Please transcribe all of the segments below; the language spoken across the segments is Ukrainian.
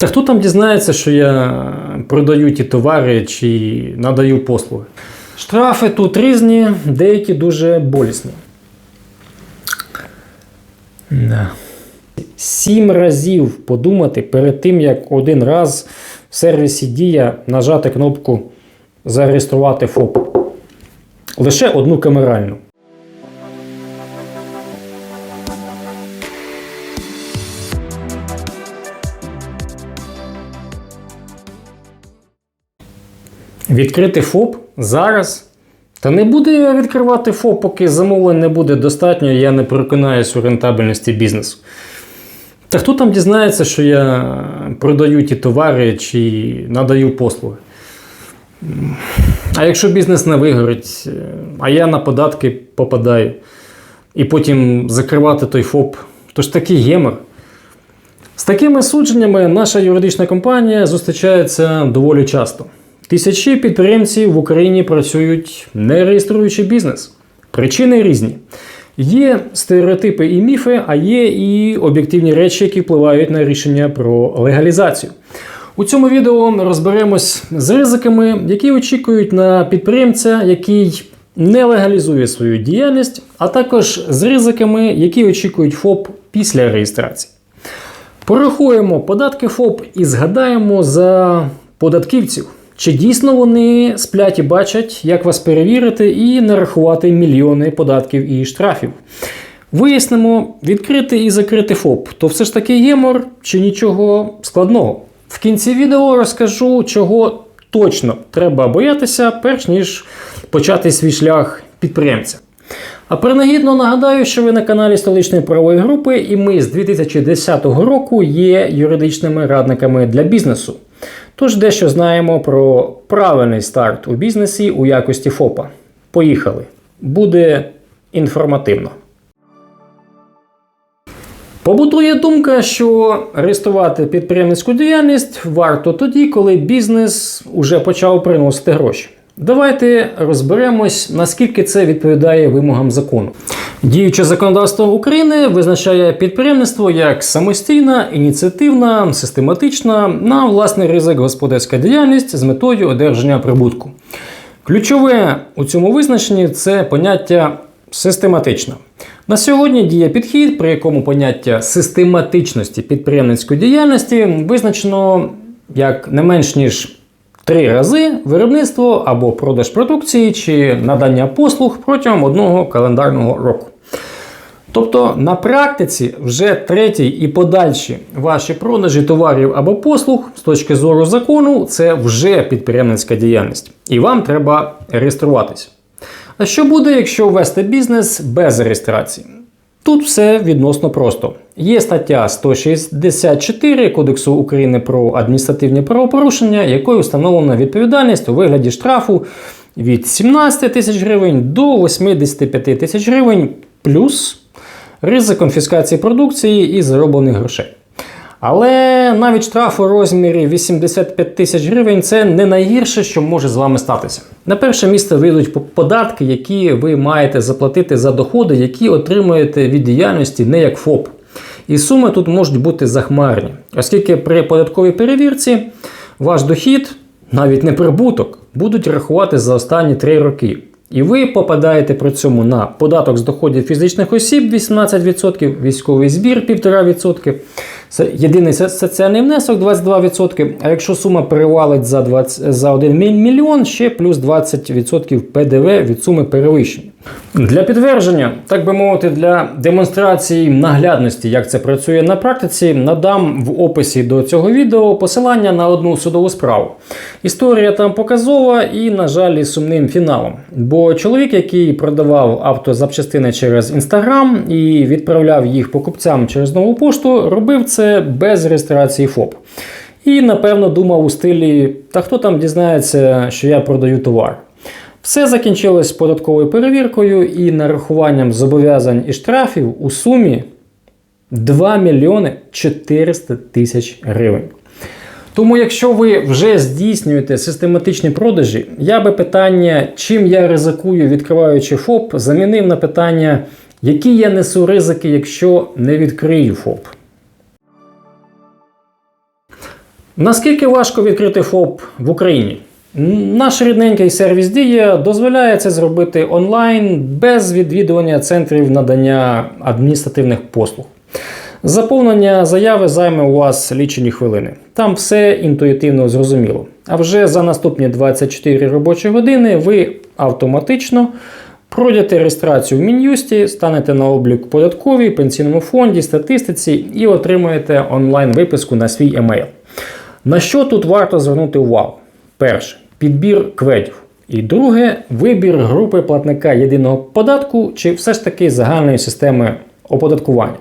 Та хто там дізнається, що я продаю ті товари чи надаю послуги? Штрафи тут різні, деякі дуже болісні. Да. Сім разів подумати перед тим, як один раз в сервісі Дія нажати кнопку Зареєструвати ФОП. Лише одну камеральну. Відкрити ФОП зараз. Та не буду я відкривати ФОП, поки замовлень не буде достатньо, я не переконаюсь у рентабельності бізнесу. Та хто там дізнається, що я продаю ті товари чи надаю послуги? А якщо бізнес не вигорить, е, а я на податки попадаю, і потім закривати той ФОП, то ж такий гемор. З такими судженнями наша юридична компанія зустрічається доволі часто. Тисячі підприємців в Україні працюють не реєструючи бізнес. Причини різні. Є стереотипи і міфи, а є і об'єктивні речі, які впливають на рішення про легалізацію. У цьому відео розберемось з ризиками, які очікують на підприємця, який не легалізує свою діяльність, а також з ризиками, які очікують ФОП після реєстрації. Порахуємо податки ФОП і згадаємо за податківців. Чи дійсно вони сплять і бачать, як вас перевірити і нарахувати мільйони податків і штрафів? Вияснимо, відкрити і закрити ФОП, то все ж таки гемор чи нічого складного. В кінці відео розкажу, чого точно треба боятися, перш ніж почати свій шлях підприємця. А принагідно нагадаю, що ви на каналі столичної правової групи, і ми з 2010 року є юридичними радниками для бізнесу. Тож дещо знаємо про правильний старт у бізнесі у якості ФОПа. Поїхали! Буде інформативно. Побутує думка, що реєструвати підприємницьку діяльність варто тоді, коли бізнес уже почав приносити гроші. Давайте розберемось, наскільки це відповідає вимогам закону. Діюче законодавство України визначає підприємництво як самостійна, ініціативна, систематична на власний ризик господарська діяльність з метою одержання прибутку. Ключове у цьому визначенні це поняття систематична. На сьогодні діє підхід, при якому поняття систематичності підприємницької діяльності визначено як не менш ніж три рази виробництво або продаж продукції чи надання послуг протягом одного календарного року. Тобто на практиці вже третій і подальші ваші продажі товарів або послуг з точки зору закону це вже підприємницька діяльність. І вам треба реєструватись. А що буде, якщо ввести бізнес без реєстрації? Тут все відносно просто. Є стаття 164 Кодексу України про адміністративні правопорушення, якою встановлена відповідальність у вигляді штрафу від 17 тисяч гривень до 85 тисяч гривень, плюс ризик конфіскації продукції і зароблених грошей. Але навіть штраф у розмірі 85 тисяч гривень це не найгірше, що може з вами статися. На перше місце вийдуть податки, які ви маєте заплатити за доходи, які отримуєте від діяльності не як ФОП. І суми тут можуть бути захмарні, оскільки при податковій перевірці ваш дохід, навіть не прибуток, будуть рахувати за останні 3 роки. І ви попадаєте при цьому на податок з доходів фізичних осіб 18%, військовий збір 1,5%, єдиний соціальний внесок 22%. А якщо сума перевалить за 20, за 1 мільйон, ще плюс 20% ПДВ від суми перевищення. Для підтвердження, так би мовити, для демонстрації наглядності, як це працює на практиці, надам в описі до цього відео посилання на одну судову справу. Історія там показова і, на жаль, сумним фіналом. Бо чоловік, який продавав автозапчастини через інстаграм і відправляв їх покупцям через нову пошту, робив це без реєстрації ФОП. І, напевно, думав у стилі: та хто там дізнається, що я продаю товар. Все закінчилось податковою перевіркою і нарахуванням зобов'язань і штрафів у сумі 2 мільйони 400 тисяч гривень. Тому, якщо ви вже здійснюєте систематичні продажі, я би питання, чим я ризикую, відкриваючи ФОП, замінив на питання, які я несу ризики, якщо не відкрию ФОП. Наскільки важко відкрити ФОП в Україні? Наш рідненький сервіс Дія дозволяє це зробити онлайн без відвідування центрів надання адміністративних послуг. Заповнення заяви займе у вас лічені хвилини. Там все інтуїтивно зрозуміло. А вже за наступні 24 робочі години ви автоматично пройдете реєстрацію в Мін'юсті, станете на облік податковій, пенсійному фонді, статистиці і отримаєте онлайн-виписку на свій емейл. На що тут варто звернути увагу? Перше підбір кведів. І друге вибір групи платника єдиного податку чи все ж таки загальної системи оподаткування.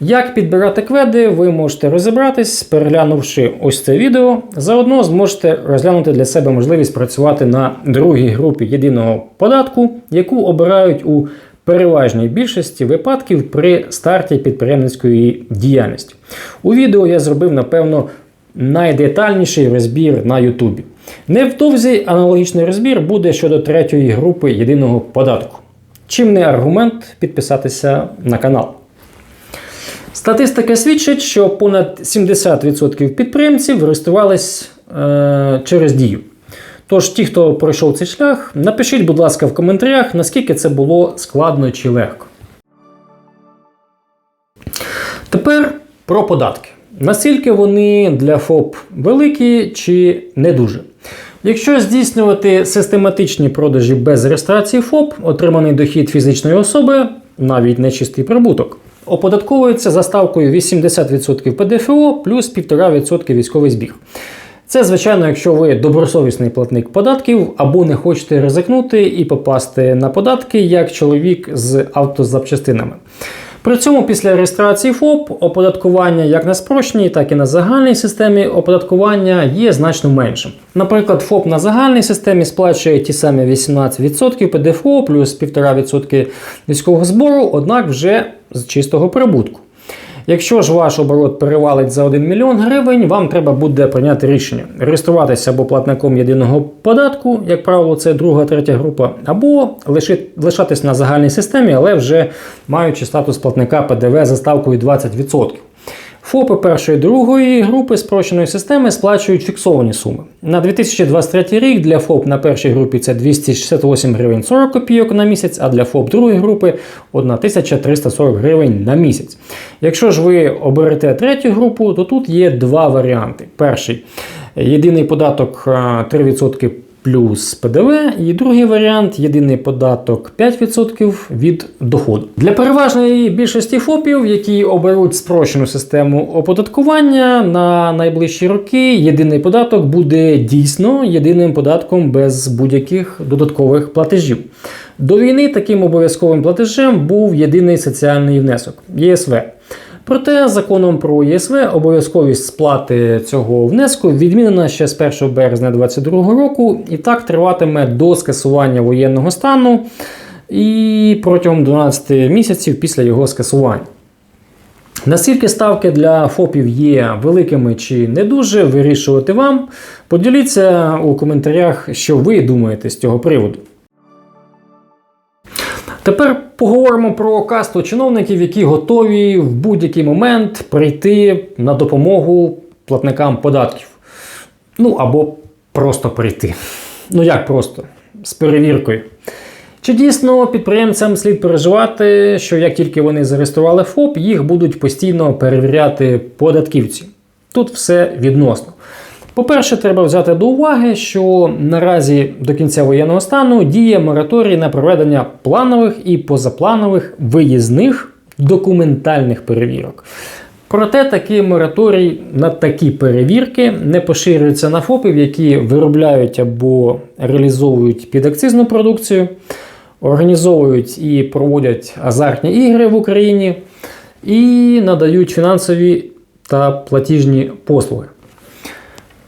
Як підбирати кведи, ви можете розібратись, переглянувши ось це відео. Заодно зможете розглянути для себе можливість працювати на другій групі єдиного податку, яку обирають у переважній більшості випадків при старті підприємницької діяльності. У відео я зробив, напевно, найдетальніший розбір на Ютубі. Невдовзі аналогічний розбір буде щодо третьої групи єдиного податку. Чим не аргумент підписатися на канал. Статистика свідчить, що понад 70% підприємців реєструвались е, через дію. Тож, ті, хто пройшов цей шлях, напишіть, будь ласка, в коментарях, наскільки це було складно чи легко. Тепер про податки. Наскільки вони для ФОП великі чи не дуже? Якщо здійснювати систематичні продажі без реєстрації ФОП, отриманий дохід фізичної особи, навіть нечистий прибуток, оподатковується за ставкою 80% ПДФО плюс 1,5% військовий збір. Це, звичайно, якщо ви добросовісний платник податків або не хочете ризикнути і попасти на податки як чоловік з автозапчастинами. При цьому після реєстрації ФОП оподаткування як на спрощеній, так і на загальній системі оподаткування є значно меншим. Наприклад, ФОП на загальній системі сплачує ті самі 18% ПДФО плюс 1,5% військового збору, однак вже з чистого прибутку. Якщо ж ваш оборот перевалить за 1 мільйон гривень, вам треба буде прийняти рішення реєструватися або платником єдиного податку, як правило, це друга, третя група, або лишатись на загальній системі, але вже маючи статус платника ПДВ за ставкою 20%. ФОПи першої другої групи спрощеної системи сплачують фіксовані суми. На 2023 рік для ФОП на першій групі це 268 гривень 40 копійок на місяць, а для ФОП другої групи 1340 гривень на місяць. Якщо ж ви оберете третю групу, то тут є два варіанти. Перший єдиний податок 3% плюс ПДВ, і другий варіант єдиний податок 5% від доходу. Для переважної більшості ФОПів, які оберуть спрощену систему оподаткування на найближчі роки, єдиний податок буде дійсно єдиним податком без будь-яких додаткових платежів. До війни таким обов'язковим платежем був єдиний соціальний внесок ЄСВ. Проте законом про ЄСВ обов'язковість сплати цього внеску відмінена ще з 1 березня 2022 року і так триватиме до скасування воєнного стану і протягом 12 місяців після його скасування. Наскільки ставки для ФОПів є великими чи не дуже, вирішувати вам. Поділіться у коментарях, що ви думаєте з цього приводу. Тепер поговоримо про касту чиновників, які готові в будь-який момент прийти на допомогу платникам податків. Ну або просто прийти. Ну як просто? З перевіркою. Чи дійсно підприємцям слід переживати, що як тільки вони зареєстрували ФОП, їх будуть постійно перевіряти податківці? Тут все відносно. По-перше, треба взяти до уваги, що наразі до кінця воєнного стану діє мораторій на проведення планових і позапланових виїзних документальних перевірок. Проте такий мораторій на такі перевірки не поширюється на ФОПів, які виробляють або реалізовують підакцизну продукцію, організовують і проводять азартні ігри в Україні і надають фінансові та платіжні послуги.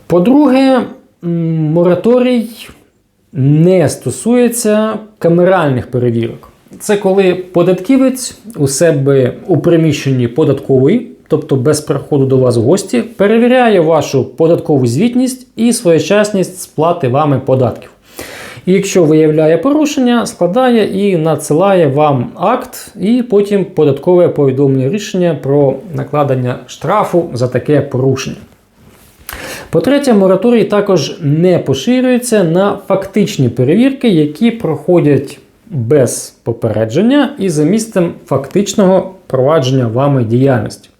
По-друге, мораторій не стосується камеральних перевірок. Це коли податківець у себе у приміщенні податкової, тобто без приходу до вас в гості, перевіряє вашу податкову звітність і своєчасність сплати вами податків. І якщо виявляє порушення, складає і надсилає вам акт, і потім податкове повідомлення рішення про накладення штрафу за таке порушення. По-третє, мораторій також не поширюється на фактичні перевірки, які проходять без попередження і за місцем фактичного провадження вами діяльності.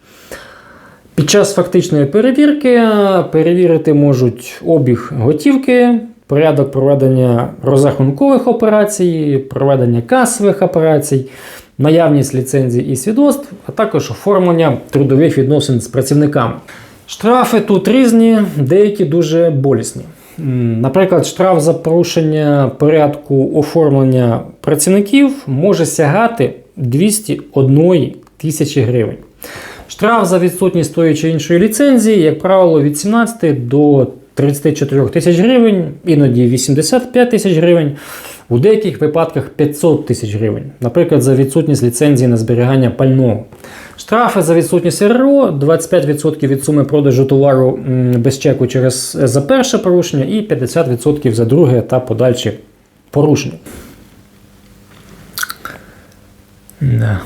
Під час фактичної перевірки е, перевірити можуть обіг готівки, порядок проведення розрахункових операцій, проведення касових операцій, наявність ліцензій і свідоцтв, а також оформлення трудових відносин з працівниками. Штрафи тут різні, деякі дуже болісні. Наприклад, штраф за порушення порядку оформлення працівників може сягати 201 тисячі гривень. Штраф за відсутність тої чи іншої ліцензії, як правило, від 17 до 34 тисяч гривень, іноді 85 тисяч гривень, у деяких випадках 500 тисяч гривень, наприклад, за відсутність ліцензії на зберігання пального. Штрафи за відсутність РРО 25% від суми продажу товару без чеку через за перше порушення і 50% за друге та подальші порушення. Да.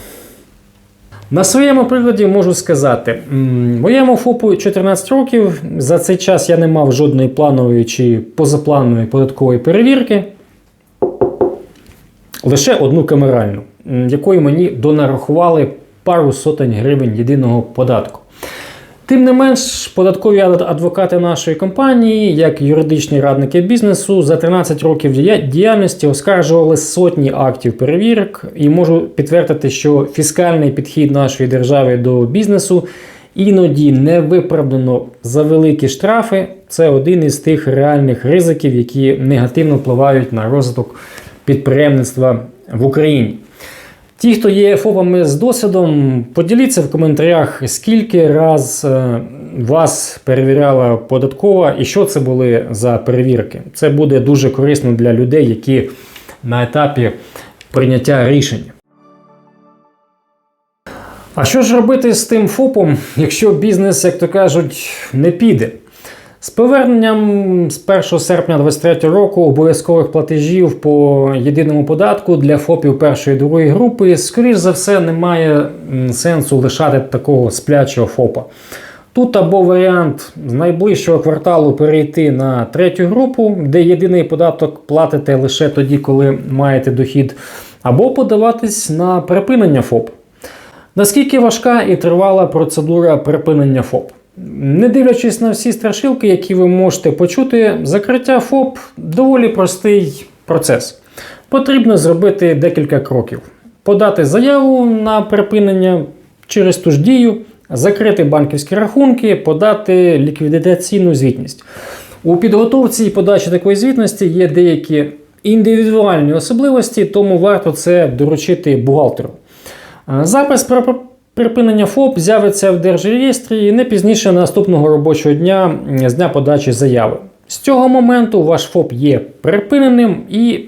На своєму прикладі можу сказати, моєму ФОПу 14 років. За цей час я не мав жодної планової чи позапланової податкової перевірки. Лише одну камеральну, м, якою мені донарахували пару сотень гривень єдиного податку. Тим не менш, податкові адвокати нашої компанії, як юридичні радники бізнесу, за 13 років діяльності оскаржували сотні актів перевірок і можу підтвердити, що фіскальний підхід нашої держави до бізнесу іноді не виправдано за великі штрафи. Це один із тих реальних ризиків, які негативно впливають на розвиток підприємництва в Україні. Ті, хто є ФОПами з досвідом, поділіться в коментарях, скільки раз е, вас перевіряла податкова і що це були за перевірки. Це буде дуже корисно для людей, які на етапі прийняття рішення. А що ж робити з тим ФОПом, якщо бізнес, як то кажуть, не піде? З поверненням з 1 серпня 2023 року обов'язкових платежів по єдиному податку для ФОПів першої і другої групи, скоріш за все, немає сенсу лишати такого сплячого ФОПа. Тут або варіант з найближчого кварталу перейти на третю групу, де єдиний податок платите лише тоді, коли маєте дохід, або подаватись на припинення ФОП. Наскільки важка і тривала процедура припинення ФОП? Не дивлячись на всі страшилки, які ви можете почути, закриття ФОП доволі простий процес. Потрібно зробити декілька кроків: подати заяву на припинення через ту ж дію, закрити банківські рахунки, подати ліквідаційну звітність. У підготовці і подачі такої звітності є деякі індивідуальні особливості, тому варто це доручити бухгалтеру. Запис про припинення ФОП з'явиться в Держреєстрі не пізніше наступного робочого дня з дня подачі заяви. З цього моменту ваш ФОП є припиненим і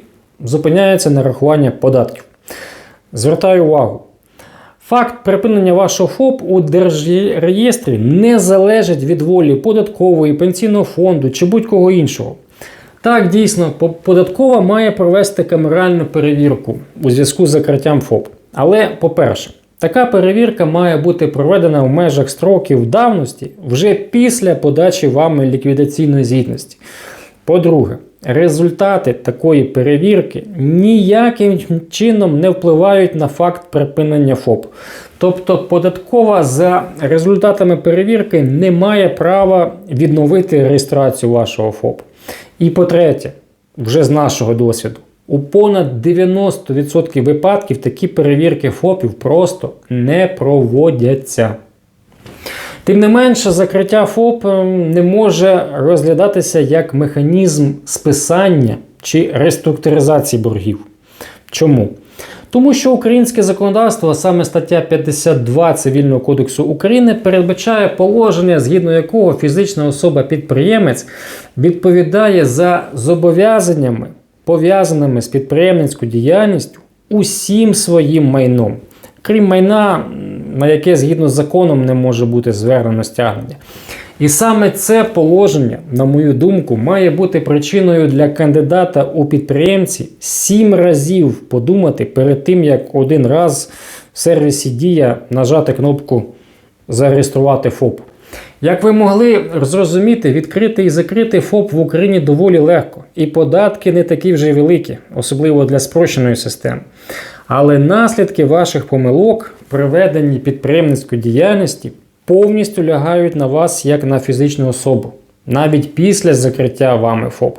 зупиняється нарахування податків. Звертаю увагу. Факт припинення вашого ФОП у Держреєстрі не залежить від волі податкової, пенсійного фонду чи будь-кого іншого. Так, дійсно, податкова має провести камеральну перевірку у зв'язку з закриттям ФОП. Але, по-перше, така перевірка має бути проведена в межах строків давності вже після подачі вами ліквідаційної звітності. По-друге, результати такої перевірки ніяким чином не впливають на факт припинення ФОП. Тобто податкова за результатами перевірки не має права відновити реєстрацію вашого ФОП. І по-третє, вже з нашого досвіду, у понад 90% випадків такі перевірки ФОПів просто не проводяться. Тим не менше, закриття ФОП ем, не може розглядатися як механізм списання чи реструктуризації боргів. Чому? Тому що українське законодавство, саме стаття 52 Цивільного кодексу України, передбачає положення, згідно якого фізична особа-підприємець відповідає за зобов'язаннями, пов'язаними з підприємницькою діяльністю, усім своїм майном, крім майна, на яке згідно з законом не може бути звернено стягнення. І саме це положення, на мою думку, має бути причиною для кандидата у підприємці сім разів подумати перед тим, як один раз в сервісі Дія нажати кнопку Зареєструвати ФОП. Як ви могли зрозуміти, відкрити і закрити ФОП в Україні доволі легко, і податки не такі вже великі, особливо для спрощеної системи. Але наслідки ваших помилок при веденні підприємницької діяльності повністю лягають на вас як на фізичну особу, навіть після закриття вами ФОП.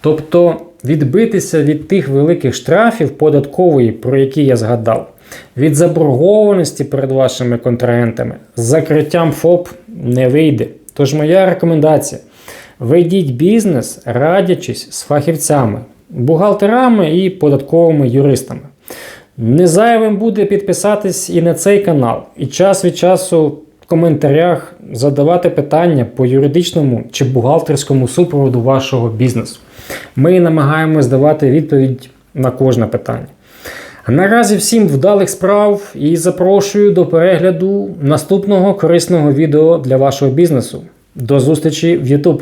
Тобто відбитися від тих великих штрафів податкової, про які я згадав, від заборгованості перед вашими контрагентами з закриттям ФОП не вийде. Тож моя рекомендація: ведіть бізнес, радячись з фахівцями, бухгалтерами і податковими юристами. Не зайвим буде підписатись і на цей канал, і час від часу в коментарях задавати питання по юридичному чи бухгалтерському супроводу вашого бізнесу. Ми намагаємось давати відповідь на кожне питання. Наразі всім вдалих справ і запрошую до перегляду наступного корисного відео для вашого бізнесу. До зустрічі в YouTube!